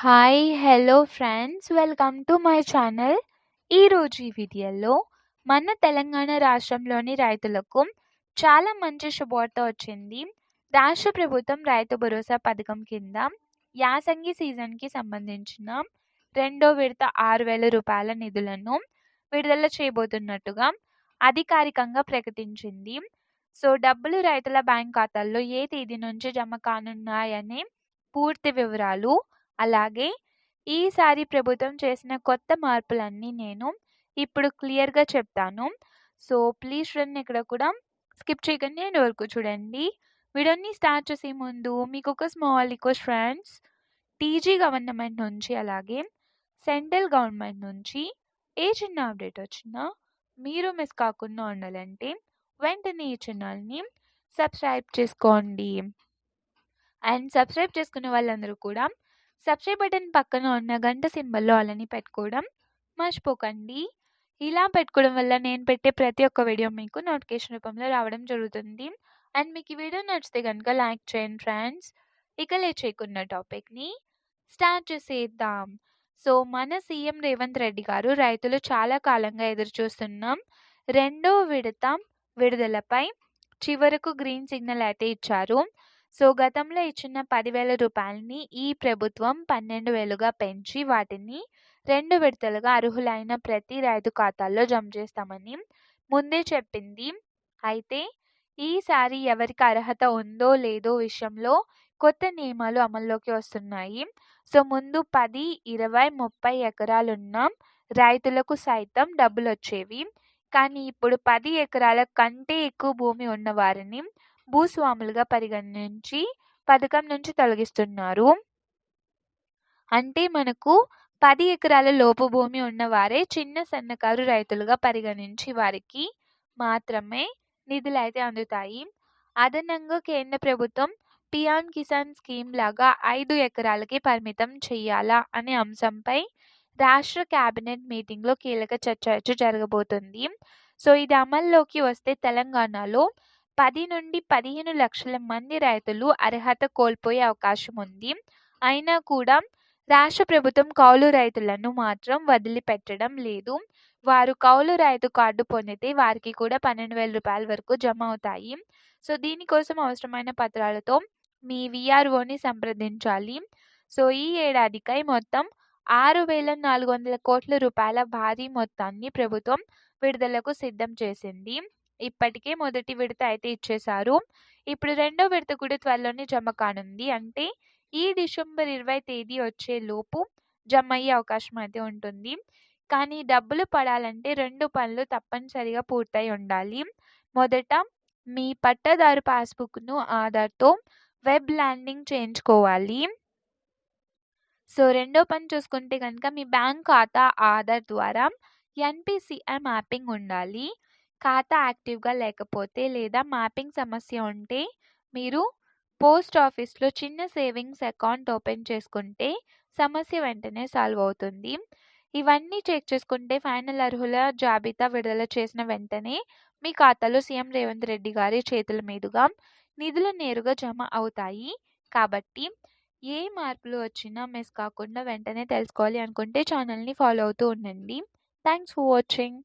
Hi! Hello friends. Welcome to my channel. ఈరోజు ఈ వీడియోలో మన తెలంగాణ రాష్ట్రంలోని రైతులకు చాలా మంచి శుభవార్త వచ్చింది. రాష్ట్ర ప్రభుత్వం రైతు భరోసా పథకం కింద యాసంగి సీజన్‌కి సంబంధించిన రెండో విడత ఆరు వేల రూపాయల నిధులను విడుదల చేయబోతున్నట్టుగా అధికారికంగా ప్రకటించింది. సో, డబ్బులు రైతుల బ్యాంక్ ఖాతాల్లో ఏ తేదీ నుంచి జమ కానున్నాయనే పూర్తి వివరాలు, అలాగే ఈసారి ప్రభుత్వం చేసిన కొత్త మార్పులన్నీ నేను ఇప్పుడు క్లియర్‌గా చెప్తాను. సో, ప్లీజ్ ఫ్రెండ్ ఇక్కడ కూడా స్కిప్ చేయకండి నేను వరకు చూడండి. వీడియోని స్టార్ట్ చేసే ముందు మీకు ఒక small request friends. TG government నుంచి అలాగే సెంట్రల్ గవర్నమెంట్ నుంచి ఏ చిన్న అప్డేట్ వచ్చినా మీరు మిస్ కాకుండా ఉండాలంటే వెంటనే ఈ ఛానల్‌ని సబ్స్క్రైబ్ చేసుకోండి. అండ్ సబ్స్క్రైబ్ చేసుకున్న వాళ్ళందరూ కూడా సబ్స్క్రైబ్ బటన్ పక్కన ఉన్న గంట సింబల్‌లో అలాని పెట్టుకోవడం మర్చిపోకండి. ఇలా పెట్టుకోవడం వల్ల నేను పెట్టే ప్రతి ఒక్క వీడియో మీకు నోటిఫికేషన్ రూపంలో రావడం జరుగుతుంది. అండ్ మీకు ఈ వీడియో నచ్చితే గనుక లైక్ చేయండి ఫ్రెండ్స్. ఇక లేట్ టాపిక్‌ని స్టార్ట్ చేసేద్దాం. సో, మన సీఎం రేవంత్ రెడ్డి గారు రైతులు చాలా కాలంగా ఎదురుచూస్తున్నాం రెండో విడత విడుదలపై చివరకు గ్రీన్ సిగ్నల్ అయితే ఇచ్చారు. సో, గతంలో ఇచ్చిన పదివేల రూపాయలని ఈ ప్రభుత్వం 12,000గా పెంచి వాటిని రెండు విడతలుగా అర్హులైన ప్రతి రైతు ఖాతాల్లో జమ చేస్తామని ముందే చెప్పింది. అయితే ఈసారి ఎవరికి అర్హత ఉందో లేదో విషయంలో కొత్త నియమాలు అమల్లోకి వస్తున్నాయి. సో, ముందు 10, 20, 30 ఎకరాలున్న రైతులకు సైతం డబ్బులొచ్చేవి. కానీ ఇప్పుడు పది ఎకరాల కంటే ఎక్కువ భూమి ఉన్నవారిని భూస్వాములుగా పరిగణించి పథకం నుంచి తొలగిస్తున్నారు. అంటే మనకు పది ఎకరాల లోపు భూమి ఉన్నవారే చిన్న, సన్నకారు రైతులుగా పరిగణించి వారికి మాత్రమే నిధులైతే అందుతాయి. అదనంగా కేంద్ర ప్రభుత్వం పిఎం కిసాన్ స్కీమ్ లాగా ఐదు ఎకరాలకి పరిమితం చేయాలా అనే అంశంపై రాష్ట్ర కేబినెట్ మీటింగ్‌లో కీలక చర్చ జరగబోతుంది. సో, ఇది అమల్లోకి వస్తే తెలంగాణలో పది నుండి 15 లక్షల మంది రైతులు అర్హత కోల్పోయే అవకాశం ఉంది. అయినా కూడా రాష్ట్ర ప్రభుత్వం కౌలు రైతులను మాత్రం వదిలిపెట్టడం లేదు. వారు కౌలు రైతు కార్డు పొందితే వారికి కూడా పన్నెండు వేల రూపాయల వరకు జమ అవుతాయి. సో, దీనికోసం అవసరమైన పత్రాలతో మీ వీఆర్ఓని సంప్రదించాలి. సో, ఈ ఏడాదికై మొత్తం ఆరు వేల నాలుగు వందల కోట్ల రూపాయల భారీ మొత్తాన్ని ప్రభుత్వం విడుదలకు సిద్ధం చేసింది. ఇప్పటికే మొదటి విడత అయితే ఇచ్చేశారు. ఇప్పుడు రెండో విడత కూడా త్వరలోనే జమ కానుంది. అంటే ఈ డిసెంబర్ 20 తేదీ వచ్చే లోపు జమ అయ్యే అవకాశం అయితే ఉంటుంది. కానీ డబ్బులు పడాలంటే రెండు పనులు తప్పనిసరిగా పూర్తయి ఉండాలి. మొదట మీ పట్టాదారు పాస్‌బుక్‌ను ఆధార్‌తో వెబ్ ల్యాండింగ్ చేయించుకోవాలి. సో, రెండో పని చూసుకుంటే కనుక మీ బ్యాంక్ ఖాతా ఆధార్ ద్వారా ఎన్పిసిఐ మ్యాపింగ్ ఉండాలి. ఖాతా యాక్టివ్‌గా లేకపోతే లేదా మ్యాపింగ్ సమస్య ఉంటే మీరు పోస్ట్ ఆఫీస్‌లో చిన్న సేవింగ్స్ అకౌంట్ ఓపెన్ చేసుకుంటే సమస్య వెంటనే సాల్వ్ అవుతుంది. ఇవన్నీ చెక్ చేసుకుంటే ఫైనల్ అర్హుల జాబితా విడుదల చేసిన వెంటనే మీ ఖాతాలో సీఎం రేవంత్ రెడ్డి గారి చేతుల మీదుగా నిధులు నేరుగా జమ అవుతాయి. కాబట్టి ఏ మార్పులు వచ్చినా మిస్ కాకుండా వెంటనే తెలుసుకోవాలి అనుకుంటే ఛానల్‌ని ఫాలో అవుతూ ఉండండి. Thanks for watching.